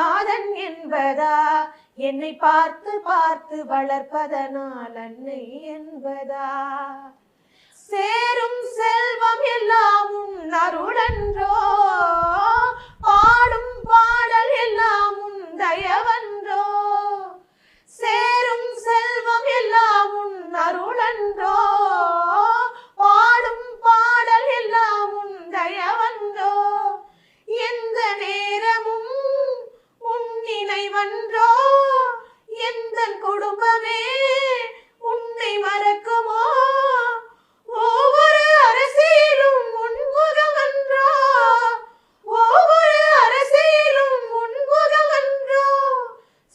நாதன் என்பதா? என்னை பார்த்து பார்த்து வளர்ப்பதனால் அன்னை என்பதா? சேரும் செல்வம் எல்லாம் உன் அருளன்றோ? பாடும் பாடல் எல்லாம் உன் தயவன்றோ? சேரும் செல்வம் எல்லாம் உன் அருளன்றோ? பாடும் பாடல் எல்லாம் உன் நேரமும்